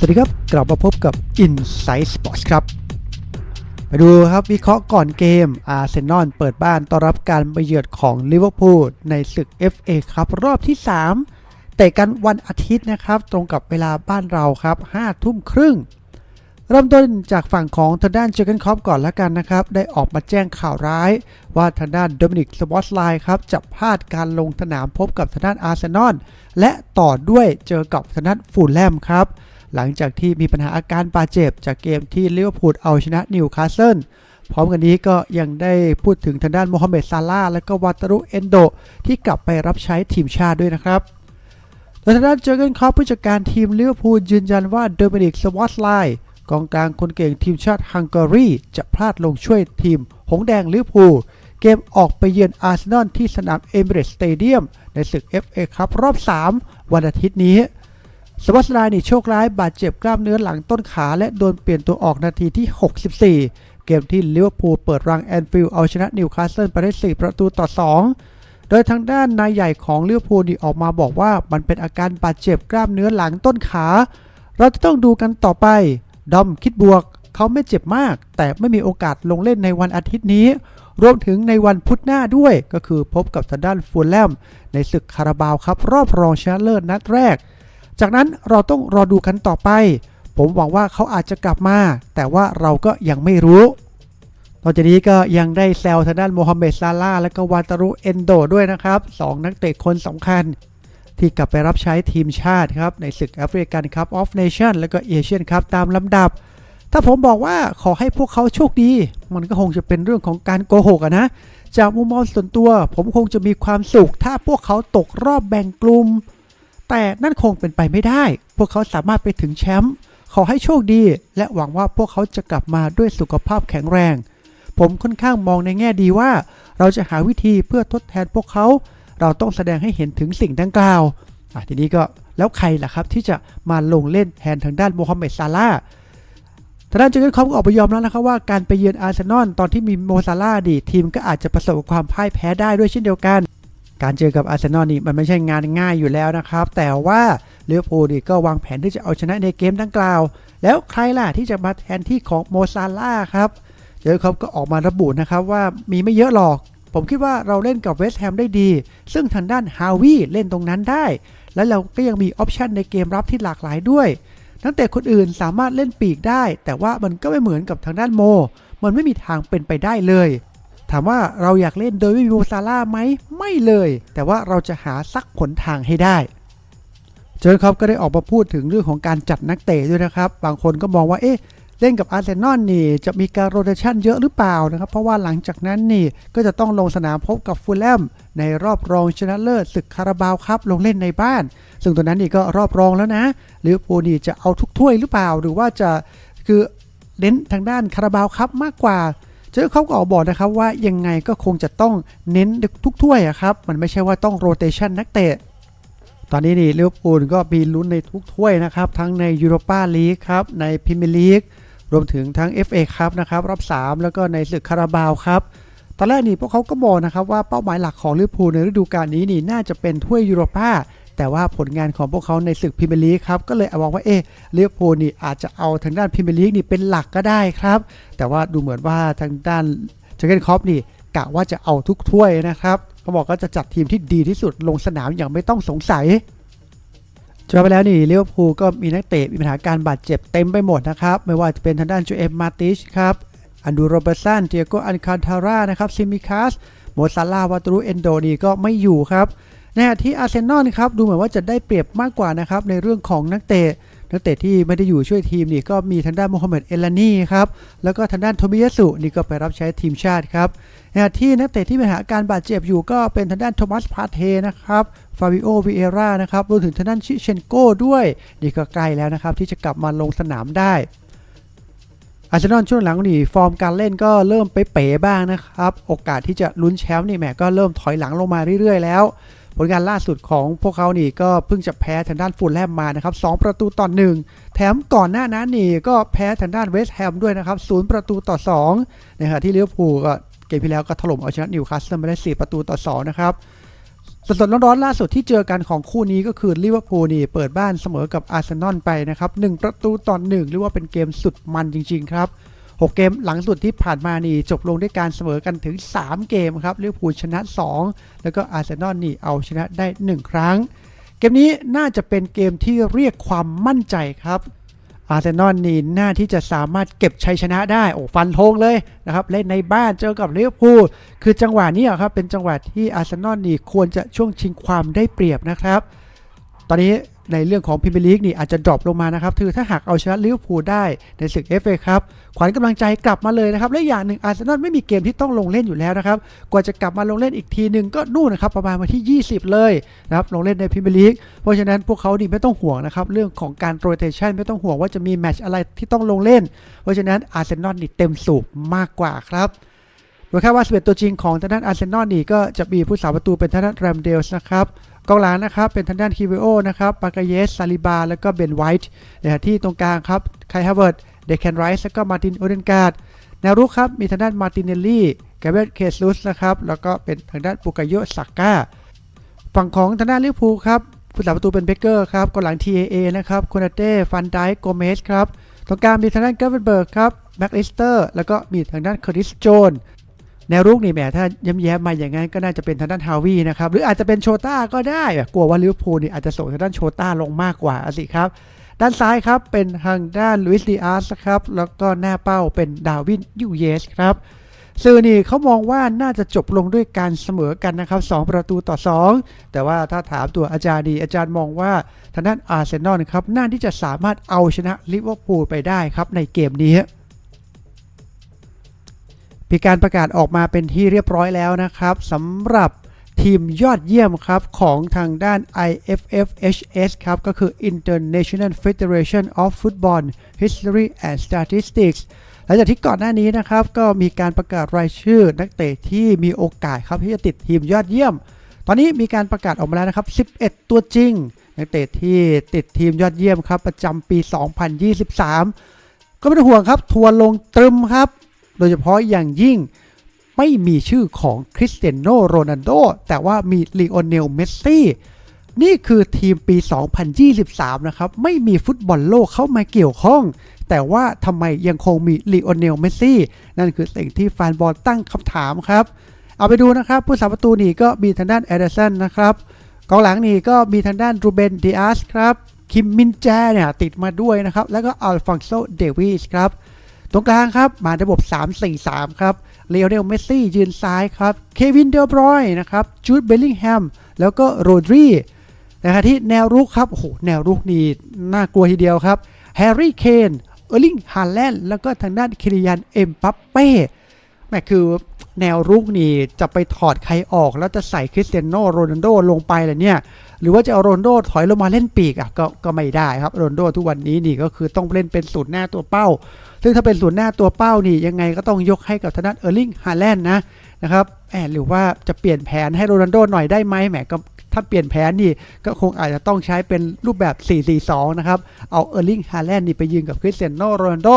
สวัสดีครับ กลับมาพบกับ Inside Sports ครับไปดูครับวิเคราะห์ก่อนเกมอาร์เซนอลเปิดบ้านต้อนรับการไปเยือนของลิเวอร์พูลในศึก FA ครับ รอบที่ 3 เตะกันวันอาทิตย์นะครับ ตรงกับเวลาบ้านเราครับ5ทุ่มครึ่ง เริ่มต้นจากฝั่งของทางด้านเจอร์เกนคอปก่อนแล้วกันนะครับ ได้ออกมาแจ้งข่าวร้าย ว่าทางด้านโดมินิกสวอตไลน์ครับจะพลาดการลงสนามพบกับทางด้านอาร์เซนอลและต่อด้วยเจอกับทางด้านฟูลแลมครับ หลังจากที่มีปัญหาอาการบาดเจ็บ จากเกมที่ลิเวอร์พูลเอาชนะนิวคาสเซิลพร้อมกันนี้ก็ยังได้พูดถึงทางด้านโมฮัมเหม็ดซาลาและก็วาตรุเอนโด ที่กลับไปรับใช้ทีมชาติด้วยนะครับโดยทางด้านเจอร์เกนคอปผู้จัดการทีมลิเวอร์พูลยืนยันว่าโดมินิกสวอตไลน์กองกลางคนเก่งทีมชาติฮังการีจะพลาดลงช่วยทีม หงแดงลิเวอร์พูลเกมออกไปเยือนอาร์เซนอลที่สนามเอมิเรตสเตเดียมในศึก FA ครับรอบ 3 วันอาทิตย์นี้ สวัสดิ์ไลน์นี่โชคร้ายบาดเจ็บกล้ามเนื้อหลังต้นขา และโดนเปลี่ยนตัวออกนาทีที่ 64 เกมที่ลิเวอร์พูลเปิดรังแอนฟิลด์เอาชนะนิวคาสเซิลไปได้ 4 ประตูต่อ 2 โดยทางด้านนายใหญ่ของลิเวอร์พูลออกมาบอกว่ามันเป็นอาการบาดเจ็บกล้ามเนื้อหลังต้นขา เราจะต้องดูกันต่อไป ดอมคิดบวก เขาไม่เจ็บมาก แต่ไม่มีโอกาสลงเล่นในวันอาทิตย์นี้ รวมถึงในวันพุธหน้าด้วยก็คือพบกับทางด้านฟูลแลมในศึกคาราบาวครับรอบรองชนะเลิศนัดแรก จากนั้นเราต้องรอดูกันต่อไป ผมหวังว่าเขาอาจจะกลับมา แต่ว่าเราก็ยังไม่รู้ นอกจากนี้ก็ยังได้แซวทางด้านโมฮัมเหม็ดซาลาและก็วานตารุเอนโดด้วยนะครับสองนักเตะคนสำคัญ ที่กลับไปรับใช้ทีมชาติครับในศึกแอฟริกันคัพออฟเนชั่นและก็เอเชียนคัพตามลำดับ ถ้าผมบอกว่าขอให้พวกเขาโชคดี มันก็คงจะเป็นเรื่องของการโกหกนะ จากมุมมองส่วนตัว ผมคงจะมีความสุข ถ้าพวกเขาตกรอบแบ่งกลุ่ม แต่นั่นคงเป็นไปไม่ได้ พวกเขาสามารถไปถึงแชมป์ ขอให้โชคดี และหวังว่าพวกเขาจะกลับมาด้วยสุขภาพแข็งแรง ผมค่อนข้างมองในแง่ดีว่า เราจะหาวิธีเพื่อทดแทนพวกเขา เราต้องแสดงให้เห็นถึงสิ่งดังกล่าวอะทีนี้ก็แล้วใครล่ะครับที่จะมาลงเล่นแทนทางด้านโมฮัมเหม็ดซาลาทางด้านเจอร์เกนคอปก็ออกไปยอมแล้วนะครับว่าการไปเยือนอาร์เซนอลตอนที่มีโมซาลาดี ทีมก็อาจจะประสบความพ่ายแพ้ได้ด้วยเช่นเดียวกัน การเจอกับอาร์เซนอลนี่มันไม่ใช่งานง่ายอยู่แล้วนะครับ แต่ว่าเลวอร์พูลนี่ก็วางแผนที่จะเอาชนะในเกมดังกล่าว แล้วใครล่ะที่จะมาแทนที่ของโมซาลาครับเจอเขาก็ออกมาระบุนะครับว่ามีไม่เยอะหรอก ผมคิดว่าเราเล่นกับเวสต์แฮมได้ดี ซึ่งทางด้านฮาวีเล่นตรงนั้นได้ และเราก็ยังมีออปชันในเกมรับที่หลากหลายด้วยนักเตะคนอื่นสามารถเล่นปีกได้ แต่ว่ามันก็ไม่เหมือนกับทางด้านโม มันไม่มีทางเป็นไปได้เลย ถามว่าเราอยากเล่นโดยไม่มีโมซาร่าไหมไม่เลย แต่ว่าเราจะหาสักหนทางให้ได้เจอครับก็ได้ออกมาพูดถึงเรื่องของการจัดนักเตะด้วยนะครับ บางคนก็มองว่าเอ๊ะเล่นกับอาร์เซนอลนี่จะมีการโรเตชันเยอะหรือเปล่านะครับ เพราะว่าหลังจากนั้นนี่ก็จะต้องลงสนามพบกับฟูลแลมในรอบรองชนะเลิศศึกคาราบาวครับลงเล่นในบ้าน ซึ่งตัวนั้นนี่ก็รอบรองแล้วนะลิเวอพูนี่จะเอาทุกถ้วยหรือเปล่า หรือว่าจะคือเน้นทางด้านคาราบาวครับมากกว่า เจอเขาก็ออกบอกนะครับว่ายังไงก็คงจะต้องเน้นทุกถ้วยครับ มันไม่ใช่ว่าต้องโรเตชันนักเตะ ตอนนี้นี่ลิเวอร์พูลก็มีลุ้นในทุกถ้วยนะครับ ทั้งในยูโรปาลีกครับ ในพรีเมียร์ลีก รวมถึงทั้ง FA ครับนะครับ รอบ 3 แล้วก็ในศึกคาราบาวครับ ตอนแรกนี่พวกเขาก็บอกนะครับว่าเป้าหมายหลักของลิเวอร์พูลในฤดูกาลนี้นี่น่าจะเป็นถ้วยยูโรปา แต่ว่าผลงานของพวกเขาในศึกพรีเมียร์ลีกครับก็เลยมองว่าเอ๊ะลิเวอร์พูลนี่อาจจะเอาทางด้านพรีเมียร์ลีกนี่เป็นหลักก็ได้ครับ แต่ว่าดูเหมือนว่าทางด้านเจอร์เกนคอปนี่กะว่าจะเอาทุกถ้วยนะครับเขาบอกก็จะจัดทีมที่ดีที่สุดลงสนามอย่างไม่ต้องสงสัยจบไปแล้วนี่ลิเวอร์พูลก็มีนักเตะมีปัญหาการบาดเจ็บเต็มไปหมดนะครับ ไม่ว่าจะเป็นทางด้านจูเอฟมาติชครับอันดูโรเบร์สันเตียโกอันคาทาร่านะครับซิมิคัสโมซาลาวาตรูเอนโดนี่ก็ไม่อยู่ครับ ในขณะที่อาร์เซนอลครับดูเหมือนว่าจะได้เปรียบมากกว่านะครับในเรื่องของนักเตะนักเตะที่ไม่ได้อยู่ช่วยทีมนี่ก็มีทางด้านโมฮัมเหม็ดเอลานีครับแล้วก็ทางด้านโทมิยาสุนี่ก็ไปรับใช้ทีมชาติครับในขณะที่นักเตะที่มีหาการบาดเจ็บอยู่ก็เป็นทางด้านโทมัสพาเทนะครับฟาบิโอวิเอร่านะครับรวมถึงทางด้านชิเชนโก้ด้วยนี่ก็ใกล้แล้วนะครับที่จะกลับมาลงสนามได้อาร์เซนอลช่วงหลังนี่ฟอร์มการเล่นก็เริ่มไปเป๋บ้างนะครับ โอกาสที่จะลุ้นแชมป์นี่แหมก็เริ่มถอยหลังลงมาเรื่อยๆแล้ว ผลงานล่าสุดของพวกเขานี่ก็เพิ่งจะแพ้ทางด้านฟูลแลมมานะครับ 2 ประตูต่อหนึ่งแถมก่อนหน้านั้นนี่ก็แพ้ทางด้านเวสต์แฮมด้วยนะครับ 0 ประตูต่อ2นะครับที่ลิเวอร์พูลก็เกมที่แล้วก็ถล่มเอาชนะนิวคาสเซิลไปได้ 4 ประตูต่อ 2 นะครับสดๆร้อนๆล่าสุดที่เจอกันของคู่นี้ก็คือลิเวอร์พูลนี่เปิดบ้านเสมอกับอาร์เซนอลไปนะครับหนึ่งประตูต่อหนึ่งเรียกว่าเป็นเกมสุดมันจริง ๆ ครับ 6 เกมหลังสุดที่ผ่านมานี่จบลงด้วยการเสมอกันถึง 3 เกมครับลิเวอร์พูลชนะ 2 แล้วก็อาร์เซนอลนี่เอาชนะได้ 1 ครั้ง เกมนี้น่าจะเป็นเกมที่เรียกความมั่นใจครับอาร์เซนอลนี่น่าที่จะสามารถเก็บชัยชนะได้ โอ้ฟันธงเลยนะครับ เล่นในบ้านเจอกับลิเวอร์พูลคือจังหวะนี้ครับเป็นจังหวะที่อาร์เซนอลนี่ควรจะช่วงชิงความได้เปรียบนะครับ ตอนนี้ ในเรื่องของพรีเมียร์ลีกนี่อาจจะดรอปลงมานะครับคือถ้าหากเอาชนะลิเวอร์พูลได้ในศึก FA ครับขวัญกำลังใจกลับมาเลยนะครับและอย่างหนึ่งอาร์เซนอลไม่มีเกมที่ต้องลงเล่นอยู่แล้วนะครับกว่าจะกลับมาลงเล่นอีกทีหนึ่งก็นู่นนะครับประมาณวันที่ 20 เลยนะครับลงเล่นในพรีเมียร์ลีกเพราะฉะนั้นพวกเขานี่ไม่ต้องห่วงนะครับเรื่องของการโรเตชันไม่ต้องห่วงว่าจะมีแมตช์อะไรที่ต้องลงเล่น เพราะฉะนั้นอาร์เซนอลนี่เต็มสูบมากกว่าครับ โดยคาดว่า 11 ตัวจริงของทางด้านอาร์เซนอลนี่ก็จะมีผู้สาประตูเป็นทางด้านแรมเดลส์นะครับกองหลังนะครับเป็นทางด้านคิวโอนะครับปากาเยสซาลิบา แล้วก็เบนไวท์นะที่ตรงกลางครับไคฮาเวิร์ดเดคแคนไรส์แล้วก็มาร์ตินโอเดนการ์ดแนวรุกครับมีทางด้านมาร์ตินเนลลี่แกเบรตเคสลุสนะครับแล้วก็เป็นทางด้านปุกาโยสักก้าฝั่งของทางด้านลิเวอร์พูลครับผู้สาประตูเป็นเบเกอร์ครับกองหลัง TAA นะครับโคนาเต้ฟันไดโกเมสครับตรงกลางมีทางด้านเกอร์เวนเบิร์กครับแม็กลิสเตอร์แล้วก็มีทางด้านคริสโจน แนวรุกนี่แหมถ้าย้ำแย้มมาอย่างนั้นก็น่าจะเป็นทางด้านฮาวีนะครับหรืออาจจะเป็นโชต้าก็ได้กลัวว่าลิเวอร์พูลนี่อาจจะส่งทางด้านโชต้าลงมากกว่าสิครับด้านซ้ายครับเป็นทางด้านลุยส์ดีอาร์สครับแล้วก็หน้าเป้าเป็นดาวินยูเยสครับสื่อนี่เขามองว่าน่าจะจบลงด้วยการเสมอกันนะครับ 2 ประตูต่อ 2 แต่ว่าถ้าถามตัวอาจารย์ดี อาจารย์มองว่าทางด้านอาร์เซนอลครับน่าที่จะสามารถเอาชนะลิเวอร์พูลไปได้ครับในเกมนี้ มีการประกาศออกมาเป็นที่เรียบร้อยแล้วนะครับสำหรับทีมยอดเยี่ยมครับ ของทางด้าน IFFHS ครับ ก็คือ International Federation of Football History and Statistics หลังจากที่ก่อนหน้านี้นะครับ ก็มีการประกาศรายชื่อนักเตะที่มีโอกาสครับที่จะติดทีมยอดเยี่ยม ตอนนี้มีการประกาศออกมาแล้วนะครับ 11 ตัวจริง นักเตะที่ติดทีมยอดเยี่ยมครับประจำปี 2023 ก็ไม่ต้องห่วงครับทัวร์ลงตรึมครับ โดยเฉพาะอย่างยิ่งไม่มีชื่อของคริสเตียโนโรนัลโดแต่ว่ามีลีโอเนลเมสซี่นี่คือทีมปี 2023 นะครับ ไม่มีฟุตบอลโลกเข้ามาเกี่ยวข้อง แต่ว่าทำไมยังคงมีลีโอเนลเมสซี่ นั่นคือสิ่งที่แฟนบอลตั้งคำถามครับ เอาไปดูนะครับ ผู้สาประตูนี่ก็มีทางด้านเอเดสันนะครับกองหลังนี่ก็มีทางด้านรูเบนดิอาสครับ คิมมินแจเนี่ยติดมาด้วยนะครับ แล้วก็อัลฟองโซเดวิสครับ ตรงกลางครับมาระบบ 3-4-3 ครับเลโอเนลเมสซี่ยืนซ้ายครับเควินเดอบรอยนะครับจูดเบลลิงแฮมแล้วก็โรดรีนะครับที่แนวรุกครับโอ้โหแนวรุกนี่น่ากลัวทีเดียวครับแฮร์รี่เคนเออร์ลิงฮาแลนด์แล้วก็ทางด้านคิริยันเอ็มปัปเป้แม่คือแนวรุกนี่จะไปถอดใครออกแล้วจะใส่คริสเตียโนโรนัลโดลงไปเหรอเนี่ย หรือว่าจะเอาโรนโดถอยลงมาเล่นปีกอะก็ก็ไม่ได้ครับโรนโดทุกวันนี้นี่ก็คือต้องเล่นเป็นศูนย์หน้าตัวเป้า ซึ่งถ้าเป็นศูนหน้าตัวเป้านี่ยังไงก็ต้องยกให้กับทางด้านเออร์ลิงฮาแลนด์นะนะครับแอบหรือว่าจะเปลี่ยนแผนให้โรนัลโดหน่อยได้ไหมแหมก็ถ้าเปลี่ยนแผนนี่ก็คงอาจจะต้องใช้เป็นรูปแบบ 4-4-2 นะครับ เอาเออร์ลิงฮาแลนด์นี่ไปยืนกับคริสเตียโนโรนัลโด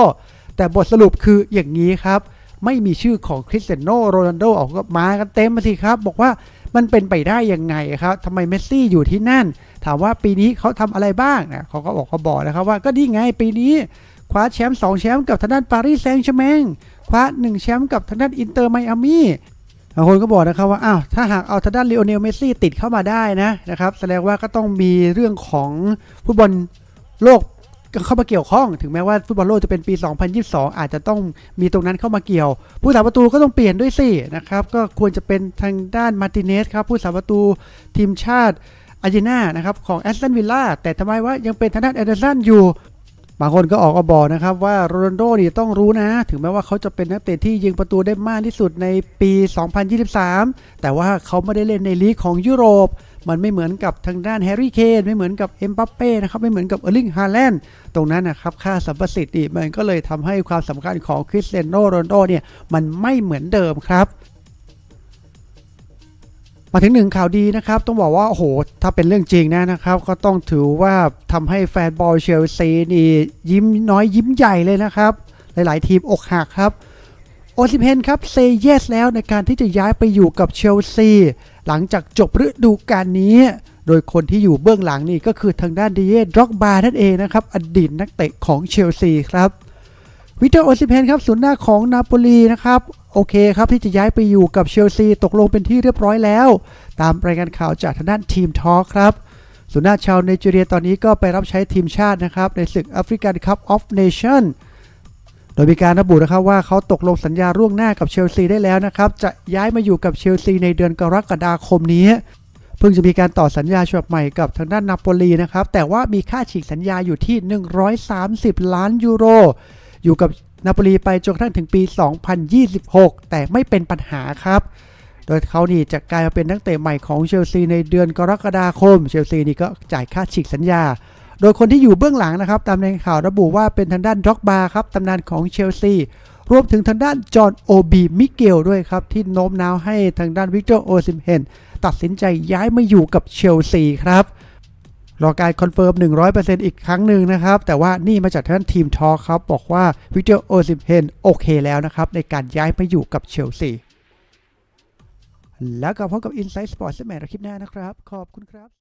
แต่บทสรุปคืออย่างนี้ครับ ไม่มีชื่อของคริสเตียโนโรนัลโดออกมากันเต็มมาสิครับ บอกว่ามันเป็นไปได้ยังไงครับทำไมเมสซี่อยู่ที่นั่น ถามว่าปีนี้เขาทำอะไรบ้างนะเขาก็บอกเขาบอกนะครับว่าก็ดีไงปีนี้คว้าแชมป์2แชมป์กับทางด้านปารีสแซงต์แชร์แมงคว้า1แชมป์กับทางด้านอินเตอร์ไมอามี่บางคนก็บอกนะครับว่าอ้าวถ้าหากเอาทางด้านลีโอเนลเมสซี่ติดเข้ามาได้นะนะครับแสดงว่าก็ต้องมีเรื่องของฟุตบอลโลกเข้ามาเกี่ยวข้อง ถึงแม้ว่าฟุตบอลโลกจะเป็นปี 2022 อาจจะต้องมีตรงนั้นเข้ามาเกี่ยว ผู้สาประตูก็ต้องเปลี่ยนด้วยสินะครับก็ควรจะเป็นทางด้านมาร์ติเนสครับผู้สาประตูทีมชาติ อาร์เจนนานะครับของแอสตันวิลล่าแต่ทำไมว่ายังเป็นทางด้านเอเดอร์สันอยู่บางคนก็ออกมาบอกนะครับว่าโรนัลโดนี่ต้องรู้นะ ถึงแม้ว่าเขาจะเป็นนักเตะที่ยิงประตูได้มากที่สุดในปี 2023 แต่ว่าเขาไม่ได้เล่นในลีกของยุโรป มันไม่เหมือนกับทางด้านแฮร์รี่เคนไม่เหมือนกับเอ็มบัปเป้นะครับไม่เหมือนกับเออร์ลิงฮาแลนด์ตรงนั้นนะครับค่าสัมประสิทธิ์มันก็เลยทำให้ความสำคัญของคริสเตียโนโรนัลโดเนี่ยมันไม่เหมือนเดิมครับ มาถึงหนึ่งข่าวดีนะครับ ต้องบอกว่า โอ้โห ถ้าเป็นเรื่องจริงนะนะครับ ก็ต้องถือว่าทำให้แฟนบอลเชลซีนี่ยิ้มน้อยยิ้มใหญ่เลยนะครับ หลาย ๆ ทีมอกหักครับ โอซิเพนครับเซเยสแล้วในการที่จะย้ายไปอยู่กับเชลซีหลังจากจบฤดูกาลนี้ โดยคนที่อยู่เบื้องหลังนี่ก็คือทางด้านดีเย่ดร็อกบาร์นั่นเองนะครับ อดีตนักเตะของเชลซีครับ วิเตอร์โอซิเพนครับศูนย์หน้าของนาโปลีนะครับโอเคครับที่จะย้ายไปอยู่กับเชลซีตกลงเป็นที่เรียบร้อยแล้ว ตามรายงานข่าวจากทางด้านทีมทอครับศูนย์หน้าชาวไนจีเรียตอนนี้ก็ไปรับใช้ทีมชาตินะครับในศึกแอฟริกันคัพออฟเนชั่นโดยมีการระบุนะครับว่าเขาตกลงสัญญาร่วงหน้ากับเชลซีได้แล้วนะครับจะย้ายมาอยู่กับเชลซีในเดือนกรกฎาคมนี้เพิ่งจะมีการต่อสัญญาฉบับใหม่กับทางด้านนาโปลีนะครับ แต่ว่ามีค่าฉีกสัญญาอยู่ที่ 130 ล้านยูโร อยู่กับนาโปลีไปจนกระทั่งถึงปี 2026 แต่ไม่เป็นปัญหาครับ โดยเขานี่จะกลายมาเป็นนักเตะใหม่ของเชลซีในเดือนกรกฎาคม เชลซีนี่ก็จ่ายค่าฉีกสัญญา โดยคนที่อยู่เบื้องหลังนะครับ ตามรายงานข่าวระบุว่าเป็นทางด้านด็อกบาครับตำนานของเชลซีรวมถึงทางด้านจอห์นโอบีมิเกลด้วยครับ ที่โน้มน้าวให้ทางด้านวิกเตอร์โอซิมเฮนตัดสินใจย้ายมาอยู่กับเชลซีครับ รอการคอนเฟิร์ม 100%อีกครั้งหนึ่งนะครับ แต่ว่านี่มาจากท่านทีมทอครับ บอกว่าวิกเตอร์โอซิมเฮนโอเคแล้วนะครับ ในการย้ายมาอยู่กับเชลซีแล้วก็พบกับ Inside Sports ในคลิปหน้านะครับ ขอบคุณครับ